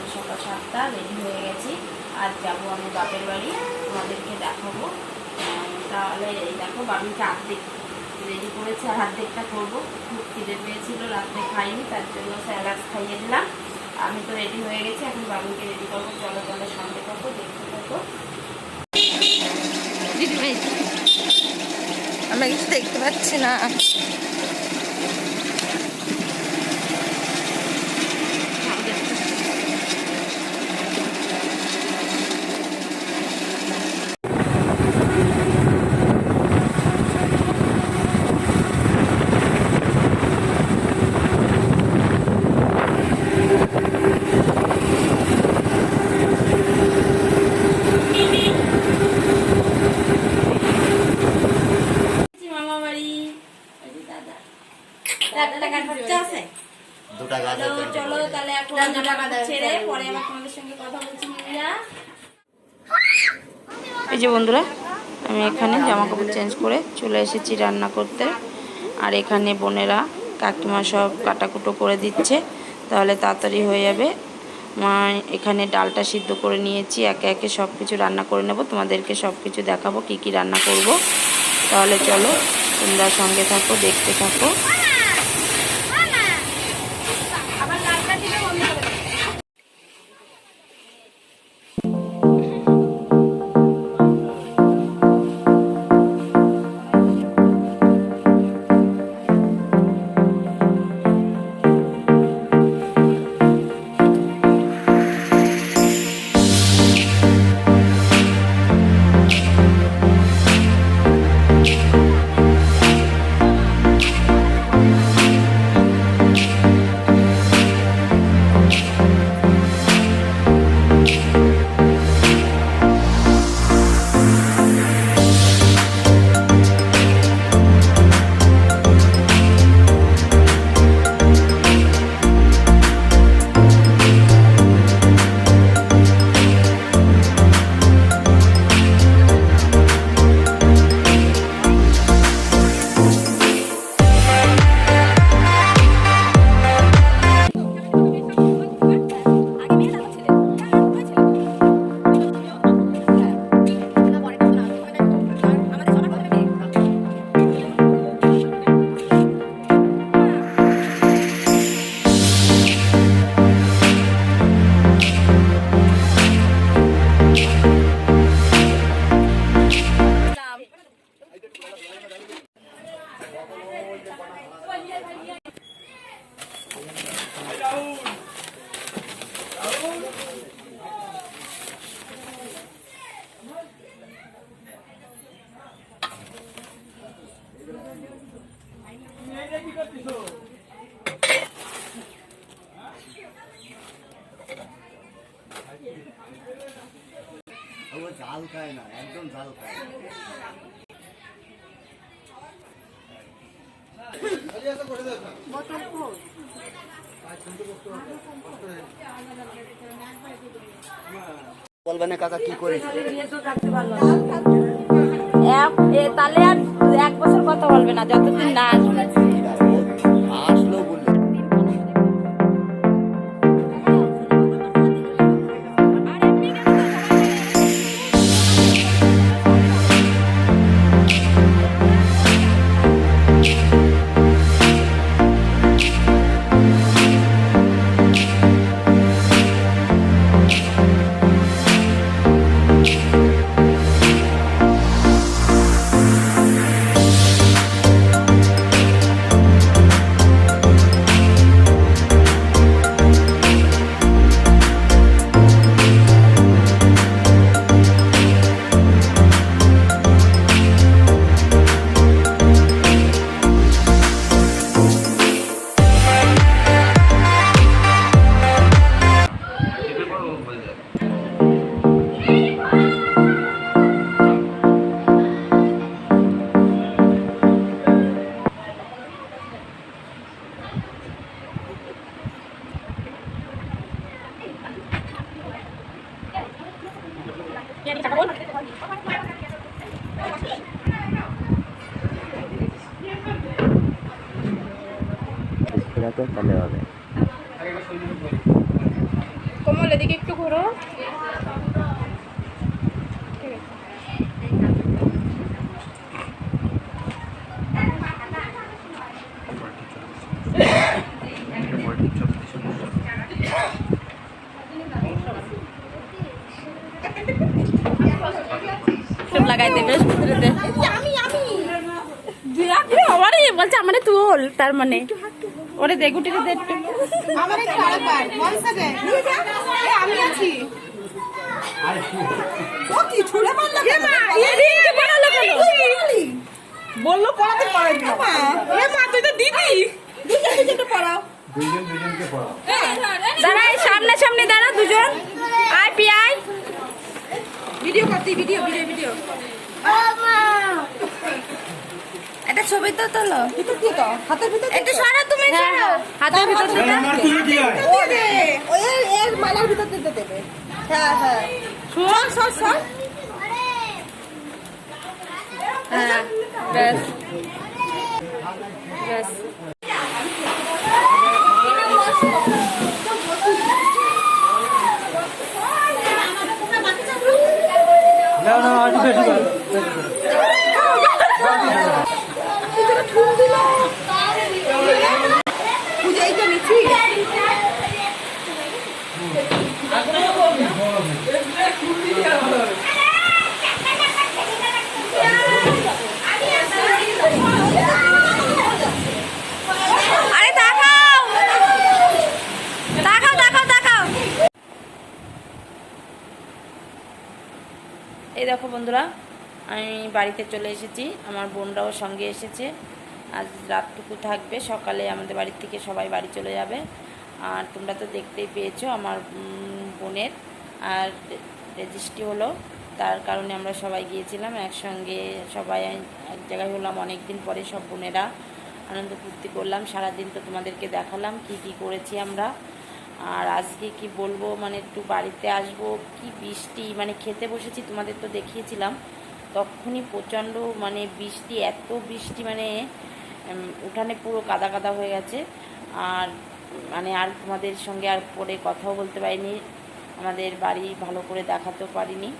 সকাল সকাল সাতটা রেডি হয়ে গেছি। আর যাব আমি বাপের বাড়ি, তোমাদেরকে দেখাবো। তাহলে এই দেখো বাবিকে অর্ধেক রেডি করেছে আর অর্ধেকটা করব। খুব খিদে পেয়েছিল, রাত্রে খাইনি, তার জন্য স্যালাড খাইয়ে দিলাম। আমি তো রেডি হয়ে গেছি, এখন বাবিকে রেডি করব। চলো চলো সঙ্গে থাকো দেখতে থাকো। আমরা কিছু দেখতে পাচ্ছি না মামা বাড়ি ওই যে দাদা দাদা টাকার খরচা আছে? চলো চলো তাহলে ছেড়ে পরে আবার তোমাদের সঙ্গে কথা বলছি এই যে বন্ধুরা আমি এখানে জামা কাপড় চেঞ্জ করে চলে এসেছি রান্না করতে। আর এখানে বোনেরা কাকিমা সব কাটাকুটো করে দিচ্ছে। তাহলে তাড়াতাড়ি হয়ে যাবে। মা এখানে ডালটা সিদ্ধ করে নিয়েছি। একে একে সব কিছু রান্না করে নেব। তোমাদেরকে সব কিছু দেখাবো কি কি রান্না করব। তাহলে চলো তোমরা সঙ্গে থাকো দেখতে থাকো। ও ঝাল খায় না একদম ঝাল খায় না। বলবেন কাকা কি করেছে তাহলে আর এক বছর কথা বলবে না যতদিন না আসবে। তাহলে হবে কোমল এদিকে একটু ঘোরো। সব লাগাই দেবে সুতরেতে আমি আমি আমারই বলছে আমারে তুল তার মানে। ওরে দে গুটিতে দে একটু। আমার একটু আরেকবার ওয়ান সেকেন্ড আমি আছি। আরে ও কি ছুড়ে মারলো কেন? এদিকে পড়ালো কেন? বলল পড়াতে পারে না। এ মা তুই তো দিদি। দুজন দুজনকে পড়াও। দুইজন দুইজনকে পড়াও। দাঁড়া সামনে সামনে দাঁড়া দুজন। আয় পি আয় ভিডিও ভিডিও ভিডিও একটা ছবি তো তোলো। ভিতর দিয়ে তো হাতের ভিতর একটু সরো তুমি সরো। হাতের ভিতর থেকে আমার তুলে কি হয়? ও দে ও এর এর মালার ভিতর দিতে দেবে। হ্যাঁ হ্যাঁ। সর সর সর। হ্যাঁ। ব্যাস। ব্যাস। না না আজ বেশি করে পূজাই তো নিচ্ছি আরে তাকাও তাকাও তাকাও তাকাও এই দেখো বন্ধুরা, আমি বাড়িতে চলে এসেছি, আমার বোনরাও সঙ্গে এসেছে। আজ রাতটুকু থাকবে, সকালে আমাদের বাড়ি থেকে সবাই বাড়ি চলে যাবে। আর তোমরা তো দেখতেই পেয়েছ আমার বোনের। আর রেজিস্ট্রি হলো, তার কারণে আমরা সবাই গিয়েছিলাম, একসঙ্গে সবাই এক জায়গায় হলাম। অনেক দিন পরে সব বোনেরা আনন্দ ফুর্তি করলাম। সারাদিন তো তোমাদেরকে দেখালাম কি কি করেছি আমরা। আর আজকে কি বলব মানে একটু বাড়িতে আসব, কি বৃষ্টি মানে খেতে বসেছি, তোমাদের তো দেখিয়েছিলাম। তখনই প্রচণ্ড মানে বৃষ্টি, এত বৃষ্টি মানে উঠানে পুরো কাদা কাদা হয়ে গেছে। আর মানে আর তোমাদের সঙ্গে আর পরে কথাও বলতে পারিনি। আমাদের বাড়ি ভালো করে দেখাতেও পারিনি।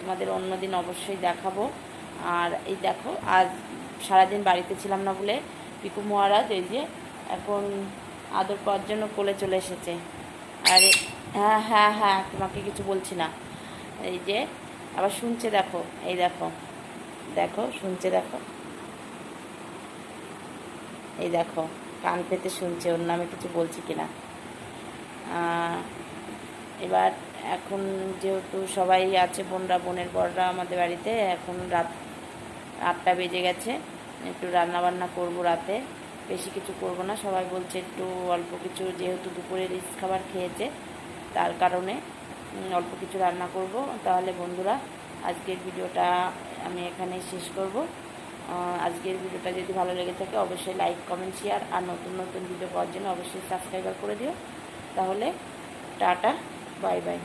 তোমাদের অন্যদিন অবশ্যই দেখাবো। আর এই দেখো, আজ সারাদিন বাড়িতে ছিলাম না বলে পিকু মহারাজ, এই যে এখন আদর পাওয়ার জন্য কোলে চলে এসেছে। আর হ্যাঁ হ্যাঁ হ্যাঁ তোমাকে কিছু বলছি না। এই যে, আবার শুনছে দেখো, এই দেখো দেখো, শুনছে দেখো। এই দেখো, কান পেতে শুনছে, ওর নামে কিছু বলছি কিনা। এবার এখন যেহেতু সবাই আছে, বোনরা, বোনের বড়রা আমাদের বাড়িতে, এখন রাত আটটা বেজে গেছে, একটু রান্না বান্না করব রাতে। বেশি কিছু করব না। সবাই বলছে একটু অল্প কিছু, যেহেতু দুপুরে রিচ খাবার খেয়েছে, তার কারণে অল্প কিছু রান্না করব। তাহলে বন্ধুরা, আজকের ভিডিওটা আমি এখানে শেষ করব। আজকের ভিডিওটা যদি ভালো লেগে থাকে, অবশ্যই লাইক, কমেন্ট, শেয়ার আর নতুন নতুন ভিডিও পাওয়ার জন্য অবশ্যই সাবস্ক্রাইবার করে দিও। তাহলে, টাটা, বাই বাই।